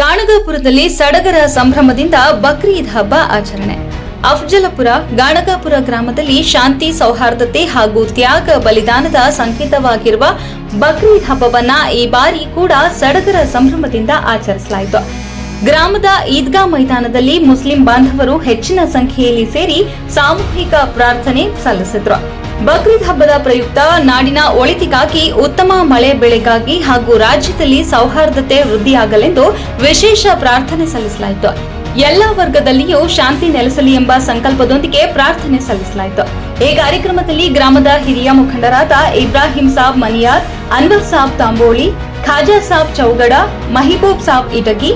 ಗಾಣಗಾಪುರದಲ್ಲಿ ಸಡಗರ ಸಂಭ್ರಮದಿಂದ ಬಕ್ರೀದ್ ಹಬ್ಬ ಆಚರಣೆ. ಅಫ್ಜಲಪುರ, ಗಾಣಗಾಪುರ ಗ್ರಾಮದಲ್ಲಿ ಶಾಂತಿ, ಸೌಹಾರ್ದತೆ ಹಾಗೂ ತ್ಯಾಗ ಬಲಿದಾನದ ಸಂಕೇತವಾಗಿರುವ ಬಕ್ರೀದ್ ಹಬ್ಬವನ್ನ ಈ ಬಾರಿ ಕೂಡ ಸಡಗರ ಸಂಭ್ರಮದಿಂದ ಆಚರಿಸಲಾಯಿತು. ಗ್ರಾಮದ ಈದ್ಗಾ ಮೈದಾನದಲ್ಲಿ ಮುಸ್ಲಿಂ ಬಾಂಧವರು ಹೆಚ್ಚಿನ ಸಂಖ್ಯೆಯಲ್ಲಿ ಸೇರಿ ಸಾಮೂಹಿಕ ಪ್ರಾರ್ಥನೆ ಸಲ್ಲಿಸಿದ್ರು. ಬಕ್ರೀದ್ ಹಬ್ಬದ ಪ್ರಯುಕ್ತ ನಾಡಿನ ಒಳಿತಿಗಾಗಿ ಉತ್ತಮ ಮಳೆ ಬೆಳೆಗಾಗಿ ಹಾಗೂ ರಾಜ್ಯದಲ್ಲಿ ಸೌಹಾರ್ದತೆ ವೃದ್ಧಿಯಾಗಲೆಂದು ವಿಶೇಷ ಪ್ರಾರ್ಥನೆ ಸಲ್ಲಿಸಲಾಯಿತು. ಎಲ್ಲ ವರ್ಗದಲ್ಲಿಯೂ ಶಾಂತಿ ನೆಲೆಸಲಿ ಎಂಬ ಸಂಕಲ್ಪದೊಂದಿಗೆ ಪ್ರಾರ್ಥನೆ ಸಲ್ಲಿಸಲಾಯಿತು. ಈ ಕಾರ್ಯಕ್ರಮದಲ್ಲಿ ಗ್ರಾಮದ ಹಿರಿಯ ಮುಖಂಡರಾದ ಇಬ್ರಾಹಿಂ ಸಾಬ್ ಮನಿಯಾರ್, ಅನ್ವರ್ ಸಾಬ್ ತಾಂಬೋಳಿ ಖಾಜಾ ಸಾಬ್ ಚೌಗಡ, ಮಹಿಬೂಬ್ ಸಾಬ್ ಇಟಗಿ,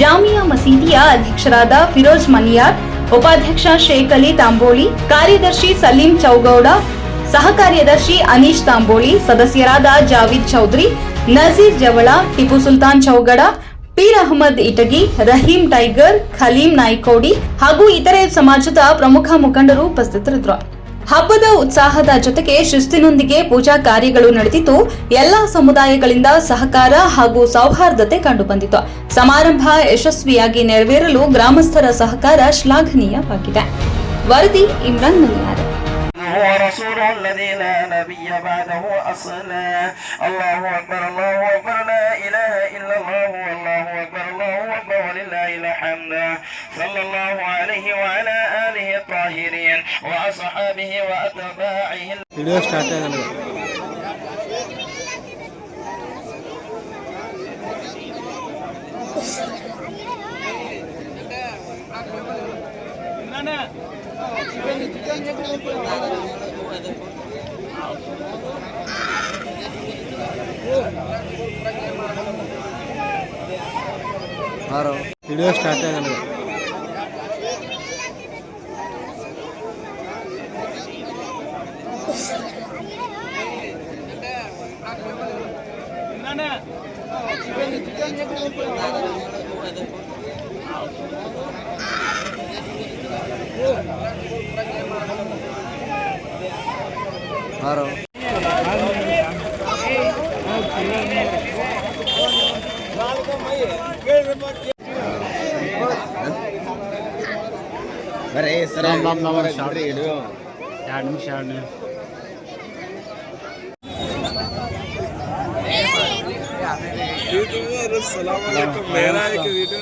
ಜಾಮಿಯಾ ಮಸೀದಿಯ ಅಧ್ಯಕ್ಷರಾದ ಫಿರೋಜ್ ಮನಿಯಾರ್, ಉಪಾಧ್ಯಕ್ಷ ಶೇಖ್ ಅಲಿ ತಾಂಬೋಳಿ, ಕಾರ್ಯದರ್ಶಿ ಸಲೀಂ ಚೌಗೌಡ ಸಹ ಕಾರ್ಯದರ್ಶಿ ಅನೀಶ್ ತಾಂಬೋಳಿ, ಸದಸ್ಯರಾದ ಜಾವೀದ್ ಚೌಧರಿ, ನಜೀರ್ ಜವಳ, ಟಿಪ್ಪು ಸುಲ್ತಾನ್ ಚೌಗಡ, ಪೀರ್ ಅಹಮದ್ ಇಟಗಿ, ರಹೀಂ ಟೈಗರ್, ಖಲೀಂ ನಾಯ್ಕೋಡಿ ಹಾಗೂ ಇತರೆ ಸಮಾಜದ ಪ್ರಮುಖ ಮುಖಂಡರು ಉಪಸ್ಥಿತರಿದ್ದರು. ಹಬ್ಬದ ಉತ್ಸಾಹದ ಜೊತೆಗೆ ಶಿಸ್ತಿನೊಂದಿಗೆ ಪೂಜಾ ಕಾರ್ಯಗಳು ನಡೆದಿದ್ದು ಎಲ್ಲಾ ಸಮುದಾಯಗಳಿಂದ ಸಹಕಾರ ಹಾಗೂ ಸೌಹಾರ್ದತೆ ಕಂಡುಬಂದಿತು ಸಮಾರಂಭ ಯಶಸ್ವಿಯಾಗಿ ನೆರವೇರಲು ಗ್ರಾಮಸ್ಥರ ಸಹಕಾರ ಶ್ಲಾಘನೀಯವಾಗಿದೆ ವರದಿ ಇಮ್ರಾನ್ ಮುನಿಯಾರ್ هو رسول الذي لا نبي بعده أصلا الله أكبر الله حمدا صلى الله عليه وعلى آله الطاهرين وأصحابه وأتباعه Haro. ವಿಡಿಯೋ ಸ್ಟಾರ್ಟ್ ಆಗಲ್ಲ ಹಾರೋ ರಾಮ್ ರಾಮ್ ರಾಮ್ ಶಾರ್ಟ್ ಎರಡು ನಿಮಿಷ ಎರಡು ನಿಮಿಷ ಯೂಟ್ಯೂಬ್ ಸಲಾಮ್ ಅಲೈಕುಮ್ ಮೇರಾ ಏಕ ವಿಡಿಯೋ